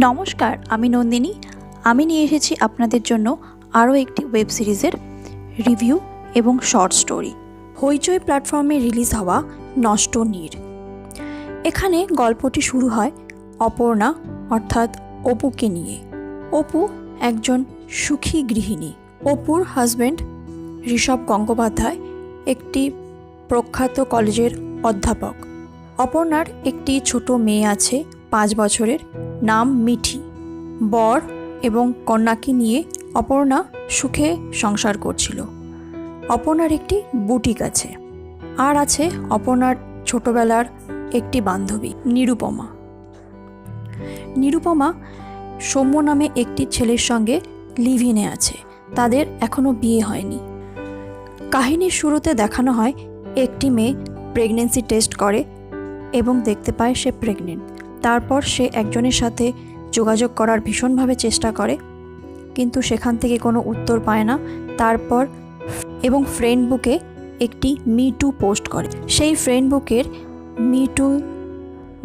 নমস্কার, আমি নন্দিনী। আমি নিয়ে এসেছি আপনাদের জন্য আরও একটি ওয়েব সিরিজের রিভিউ এবং শর্ট স্টোরি। হইচই প্ল্যাটফর্মে রিলিজ হওয়া নষ্ট নীর। এখানে গল্পটি শুরু হয় অপর্ণা, অর্থাৎ অপুকে নিয়ে। অপু একজন সুখী গৃহিণী। অপুর হাজব্যান্ড ঋষভ গঙ্গোপাধ্যায়, একটি প্রখ্যাত কলেজের অধ্যাপক। অপর্ণার একটি ছোট মেয়ে আছে পাঁচ বছরের নাম মিঠি। বর এবং কন্যাকে নিয়ে অপর্ণা সুখে সংসার করছিল। অপর্ণার একটি বুটিক আছে। আর আছে অপর্ণার ছোটবেলার একটি বান্ধবী, নিরুপমা। নিরুপমা সৌম্য নামে একটি ছেলের সঙ্গে লিভিনে আছে। তাদের এখনও বিয়ে হয়নি। কাহিনীর শুরুতে দেখানো হয়, একটি মেয়ে প্রেগনেন্সি টেস্ট করে এবং দেখতে পায় সে প্রেগনেন্ট তারপর সে একজনের সাথে যোগাযোগ করার ভীষণভাবে চেষ্টা করে, কিন্তু সেখান থেকে কোনো উত্তর পায় না। তারপর এবং ফ্রেন্ড বুকে একটি মি টু পোস্ট করে। সেই ফ্রেন্ড বুকের মি টু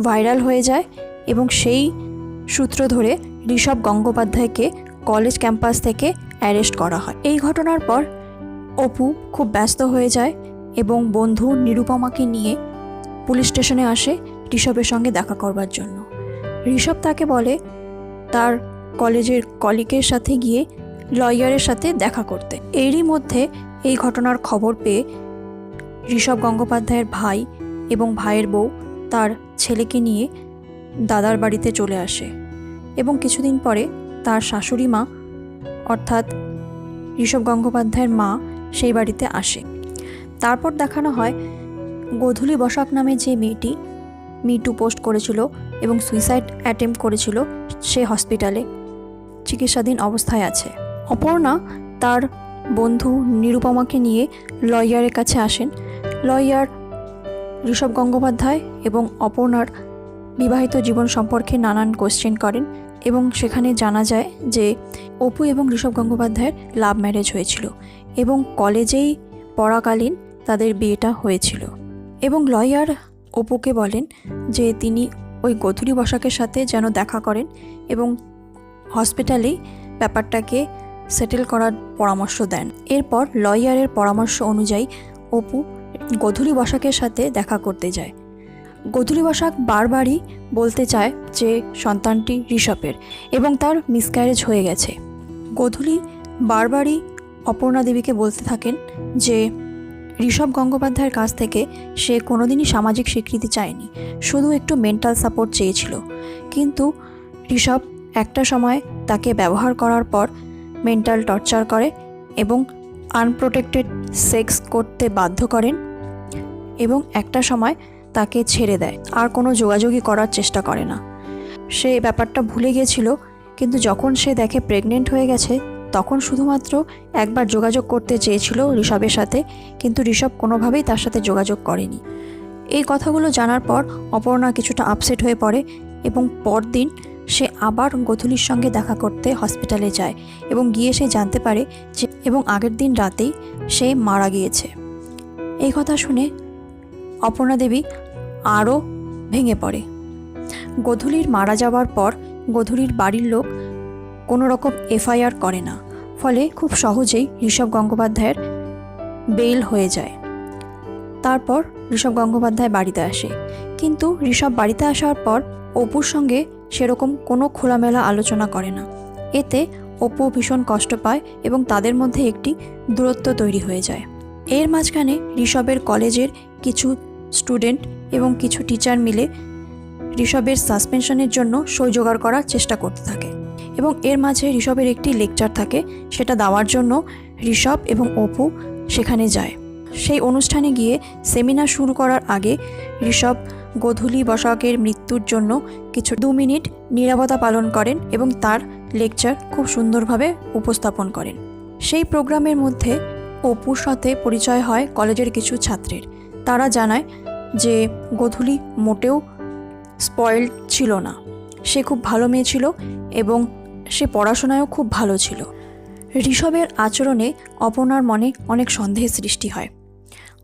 ভাইরাল হয়ে যায় এবং সেই সূত্র ধরে ঋষভ গঙ্গোপাধ্যায়কে কলেজ ক্যাম্পাস থেকে অ্যারেস্ট করা হয়। এই ঘটনার পর অপু খুব ব্যস্ত হয়ে যায় এবং বন্ধু নিরুপমাকে নিয়ে পুলিশ স্টেশনে আসে ঋষভের সঙ্গে দেখা করবার জন্য। ঋষভ তাকে বলে, তার কলেজের কলিকের সাথে গিয়ে লয়ারের সাথে দেখা করতে। এরই মধ্যে এই ঘটনার খবর পেয়ে ঋষভ গঙ্গোপাধ্যায়ের ভাই এবং ভাইয়ের বউ তার ছেলেকে নিয়ে দাদার বাড়িতে চলে আসে এবং কিছুদিন পরে তার শাশুড়ি মা, অর্থাৎ ঋষভ গঙ্গোপাধ্যায়ের মা, সেই বাড়িতে আসে। তারপর দেখানো হয়, গোধূলি বসাক নামে যে মেয়েটি মিটু পোস্ট করেছিল এবং সুইসাইড অ্যাটেম্প করেছিল সে হসপিটালে। চিকিৎসাধীন অবস্থায় আছে। অপর্ণা তার বন্ধু নিরুপমাকে নিয়ে লয়ারের কাছে আসেন। লয়ার ঋষভ গঙ্গোপাধ্যায় এবং অপর্ণার বিবাহিত জীবন সম্পর্কে নানান কোশ্চেন করেন এবং সেখানে জানা যায় যে অপু এবং ঋষভ গঙ্গোপাধ্যায়ের লাভ ম্যারেজ হয়েছিল এবং কলেজেই পড়াকালীন তাদের বিয়েটা হয়েছিল। এবং লয়ার অপুকে বলেন যে তিনি ওই গধুলি বসাকের সাথে যেন দেখা করেন এবং হসপিটালেই ব্যাপারটাকে সেটেল করার পরামর্শ দেন। এরপর লয়ারের পরামর্শ অনুযায়ী অপু গধুলি বসাকের সাথে দেখা করতে যায়। গধুলি বসাক বারবারই বলতে চায় যে সন্তানটি ঋষভের এবং তার মিসক্যারেজ হয়ে গেছে। গধুলি বারবারই অপর্ণা দেবীকে বলতে থাকেন যে ঋষভ গঙ্গোপাধ্যায়ের কাছ থেকে সে কোনোদিনই সামাজিক স্বীকৃতি চায়নি, শুধু একটু মেন্টাল সাপোর্ট চেয়েছিল। কিন্তু ঋষভ একটা সময় তাকে ব্যবহার করার পর মেন্টাল টর্চার করে এবং আনপ্রোটেক্টেড সেক্স করতে বাধ্য করেন এবং একটা সময় তাকে ছেড়ে দেয়, আর কোনো যোগাযোগই করার চেষ্টা করে না। সে ব্যাপারটা ভুলে গিয়েছিল, কিন্তু যখন সে দেখে প্রেগনেন্ট হয়ে গেছে তখন শুধুমাত্র একবার যোগাযোগ করতে চেয়েছিল ঋষভের সাথে, কিন্তু ঋষভ কোনোভাবেই তার সাথে যোগাযোগ করেনি। এই কথাগুলো জানার পর অপর্ণা কিছুটা আপসেট হয়ে পড়ে এবং পরদিন সে আবার গধূলির সঙ্গে দেখা করতে হসপিটালে যায় এবং গিয়ে সে জানতে পারে যে, এবং আগের দিন রাতেই সে মারা গিয়েছে। এই কথা শুনে অপর্ণা দেবী আরও ভেঙে পড়ে। গধূলির মারা যাওয়ার পর গধূলির বাড়ির লোক কোনো রকম এফআইআর করে না। ফলে খুব সহজেই ঋষভ গঙ্গোপাধ্যায়ের বেল হয়ে যায়। তারপর ঋষভ গঙ্গোপাধ্যায় বাড়িতে আসে। কিন্তু ঋষভ বাড়িতে আসার পর অপুর সঙ্গে সেরকম কোনো খোলামেলা আলোচনা করে না। এতে অপু ভীষণ কষ্ট পায় এবং তাদের মধ্যে একটি দূরত্ব তৈরি হয়ে যায়। এর মাঝখানে ঋষভের কলেজের কিছু স্টুডেন্ট এবং কিছু টিচার মিলে ঋষভের সাসপেনশনের জন্য সই জোগাড় করার চেষ্টা করতে থাকে। এবং এর মাঝে ঋষভের একটি লেকচার থাকে, সেটা দেওয়ার জন্য ঋষভ এবং অপু সেখানে যায়। সেই অনুষ্ঠানে গিয়ে সেমিনার শুরু করার আগে ঋষভ গোধূলি বসাকের মৃত্যুর জন্য কিছু দু মিনিট নীরবতা পালন করেন এবং তার লেকচার খুব সুন্দরভাবে উপস্থাপন করেন। সেই প্রোগ্রামের মধ্যে অপুর সাথে পরিচয় হয় কলেজের কিছু ছাত্রের। তারা জানায় যে গোধূলি মোটেও স্পয়েলড ছিল না। সে খুব ভালো মেয়ে ছিল এবং সে পড়াশোনায়ও খুব ভালো ছিল। ঋষভের আচরণে অপর্ণার মনে অনেক সন্দেহের সৃষ্টি হয়।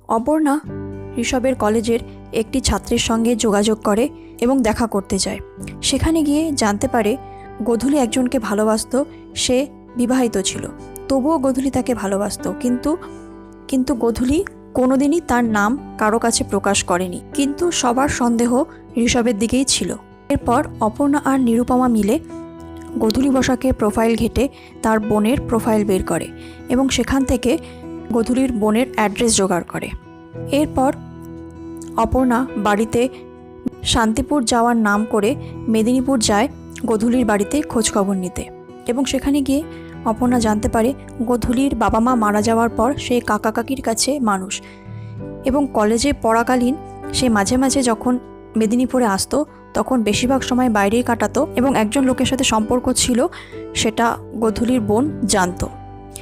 অপর্ণা ঋষভের কলেজের একটি ছাত্রের সঙ্গে যোগাযোগ করে এবং দেখা করতে যায়। সেখানে গিয়ে জানতে পারে, গধূলি একজনকে ভালোবাসতো, সে বিবাহিত ছিল। তবুও গধূলি তাকে ভালোবাসতো, কিন্তু কিন্তু গধূলি কোনোদিনই তার নাম কারও কাছে প্রকাশ করেনি। কিন্তু সবার সন্দেহ ঋষভের দিকেই ছিল। এরপর অপর্ণা আর নিরুপমা মিলে গধূলি বসাকে প্রোফাইল ঘেটে তার বোনের প্রোফাইল বের করে এবং সেখান থেকে গধূলির বোনের অ্যাড্রেস জোগাড় করে। এরপর অপর্ণা বাড়িতে শান্তিপুর যাওয়ার নাম করে মেদিনীপুর যায় গধূলির বাড়িতে খোঁজখবর নিতে এবং সেখানে গিয়ে অপর্ণা জানতে পারে গধূলির বাবা মা মারা যাওয়ার পর সে কাকা কাকির কাছে মানুষ এবং কলেজে পড়াকালীন সে মাঝে মাঝে যখন মেদিনীপুরে আসতো তখন বেশিরভাগ সময় বাইরেই কাটাতো এবং একজন লোকের সাথে সম্পর্ক ছিল, সেটা গধূলির বোন জানতো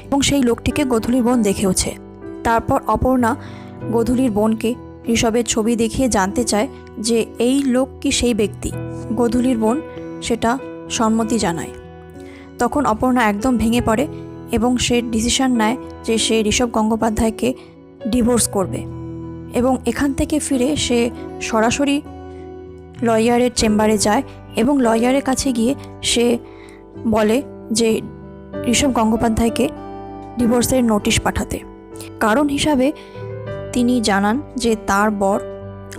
এবং সেই লোকটিকে গধূলির বোন দেখেওছে। তারপর অপর্ণা গধূলির বোনকে ঋষভের ছবি দেখিয়ে জানতে চায় যে এই লোক কি সেই ব্যক্তি। গধূলির বোন সেটা সম্মতি জানায়। তখন অপর্ণা একদম ভেঙে পড়ে এবং সে ডিসিশন নেয় যে সে ঋষভ গঙ্গোপাধ্যায়কে ডিভোর্স করবে এবং এখান থেকে ফিরে সে সরাসরি লয়ারের চেম্বারে যায় এবং লয়ারের কাছে গিয়ে সে বলে যে ঋষভ গঙ্গোপাধ্যায়কে ডিভোর্সের নোটিশ পাঠাতে। কারণ হিসাবে তিনি জানান যে তার বর,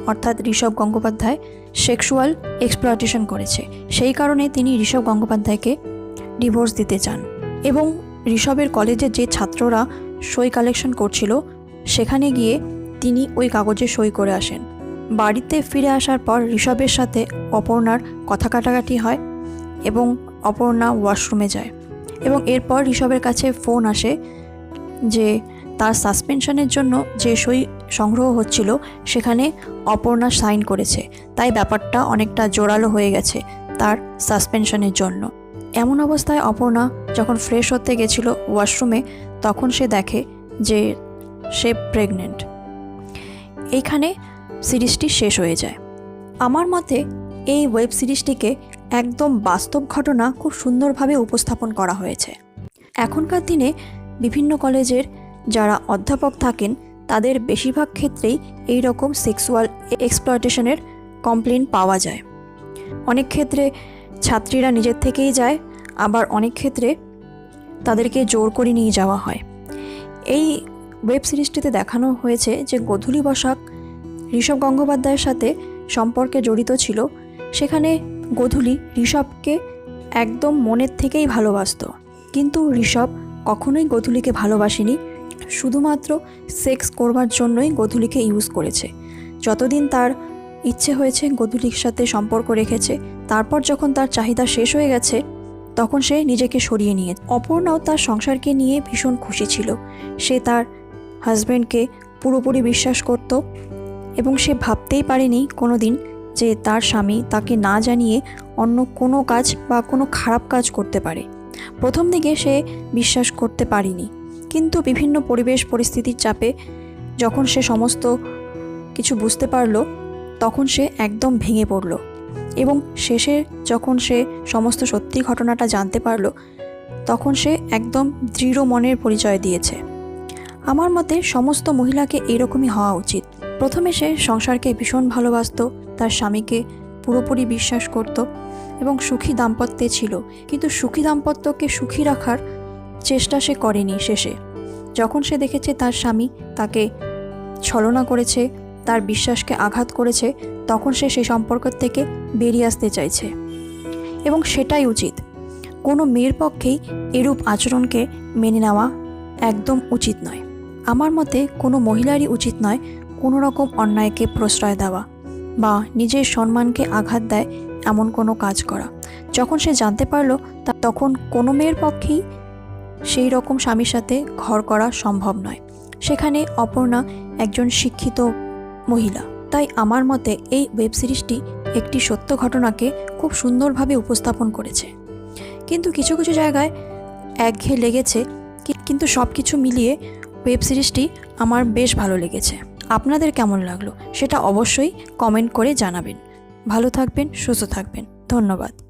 অর্থাৎ ঋষভ গঙ্গোপাধ্যায়, সেক্সুয়াল এক্সপ্লয়টেশন করেছে। সেই কারণে তিনি ঋষভ গঙ্গোপাধ্যায়কে ডিভোর্স দিতে চান। এবং ঋষভের কলেজের যে ছাত্ররা সই কালেকশন করছিল, সেখানে গিয়ে তিনি ওই কাগজে সই করে আসেন। বাড়িতে ফিরে আসার পর ঋষভের সাথে অপর্ণার কথা কাটাকাটি হয় এবং অপর্ণা ওয়াশরুমে যায় এবং এরপর ঋষভের কাছে ফোন আসে যে তার সাসপেনশনের জন্য যে সই সংগ্রহ হচ্ছিল সেখানে অপর্ণা সাইন করেছে। তাই ব্যাপারটা অনেকটা জোরালো হয়ে গেছে তার সাসপেনশনের জন্য। এমন অবস্থায় অপর্ণা যখন ফ্রেশ হতে গেছিল ওয়াশরুমে, তখন সে দেখে যে সে প্রেগনেন্ট। এইখানে সিরিজটি শেষ হয়ে যায়। আমার মতে, এই ওয়েব সিরিজটিকে একদম বাস্তব ঘটনা খুব সুন্দরভাবে উপস্থাপন করা হয়েছে। এখনকার দিনে বিভিন্ন কলেজের যারা অধ্যাপক থাকেন, তাদের বেশিরভাগ ক্ষেত্রেই এই রকম সেক্সুয়াল এক্সপ্লয়টেশনের কমপ্লেন পাওয়া যায়। অনেক ক্ষেত্রে ছাত্রীরা নিজের থেকেই যায়, আবার অনেক ক্ষেত্রে তাদেরকে জোর করে নিয়ে যাওয়া হয়। এই ওয়েব সিরিজটিতে দেখানো হয়েছে যে গধূলি বসাক ঋষভ গঙ্গোপাধ্যায়ের সাথে সম্পর্কে জড়িত ছিল, সেখানে গধূলি ঋষভকে একদম মনের থেকেই ভালোবাসতো। কিন্তু ঋষভ কখনোই গধূলিকে ভালোবাসেনি, শুধুমাত্র সেক্স করবার জন্যই গধূলিকে ইউজ করেছে। যতদিন তার ইচ্ছে হয়েছে গধূলির সাথে সম্পর্ক রেখেছে, তারপর যখন তার চাহিদা শেষ হয়ে গেছে, তখন সে নিজেকে সরিয়ে নিয়ে, অপর্ণাও তার সংসারকে নিয়ে ভীষণ খুশি ছিল। সে তার হাজব্যান্ডকে পুরোপুরি বিশ্বাস করত এবং সে ভাবতেই পারেনি কোনো দিন যে তার স্বামী তাকে না জানিয়ে অন্য কোনো কাজ বা কোনো খারাপ কাজ করতে পারে। প্রথম দিকে সে বিশ্বাস করতে পারিনি, কিন্তু বিভিন্ন পরিবেশ পরিস্থিতির চাপে যখন সে সমস্ত কিছু বুঝতে পারল, তখন সে একদম ভেঙে পড়ল এবং শেষে যখন সে সমস্ত সত্যি ঘটনাটা জানতে পারল, তখন সে একদম দৃঢ় মনের পরিচয় দিয়েছে। আমার মতে সমস্ত মহিলাকে এরকমই হওয়া উচিত। প্রথমে সে সংসারকে ভীষণ ভালোবাসতো, তার স্বামীকে পুরোপুরি বিশ্বাস করত এবং সুখী দাম্পত্যে ছিল। কিন্তু সুখী দাম্পত্যকে সুখী রাখার চেষ্টা সে করেনি শেষে। যখন সে দেখেছে তার স্বামী তাকে ছলনা করেছে, তার বিশ্বাসকে আঘাত করেছে, তখন সে সেই সম্পর্ক থেকে বেরিয়ে আসতে চাইছে। এবং সেটাই উচিত। কোনো মেয়ের পক্ষেই এরূপ আচরণকে মেনে নেওয়া একদম উচিত নয়। আমার মতে কোনো মহিলারই উচিত নয় কোনো রকম অন্যায়কে প্রশ্রয় দেওয়া বা নিজের সম্মানকে আঘাত দেয় এমন কোনো কাজ করা। যখন সে জানতে পারল, তা তখন কোনো মেয়ের পক্ষেই সেই রকম স্বামীর সাথে ঘর করা সম্ভব নয়। সেখানে অপর্ণা একজন শিক্ষিত মহিলা। তাই আমার মতে এই ওয়েব সিরিজটি একটি সত্য ঘটনাকে খুব সুন্দরভাবে উপস্থাপন করেছে। কিন্তু কিছু কিছু জায়গায় একঘেয়ে লেগেছে, কিন্তু সব কিছু মিলিয়ে ওয়েব সিরিজটি আমার বেশ ভালো লেগেছে। আপনাদের কেমন লাগল সেটা অবশ্যই কমেন্ট করে জানাবেন। ভালো থাকবেন সুস্থ থাকবেন। ধন্যবাদ।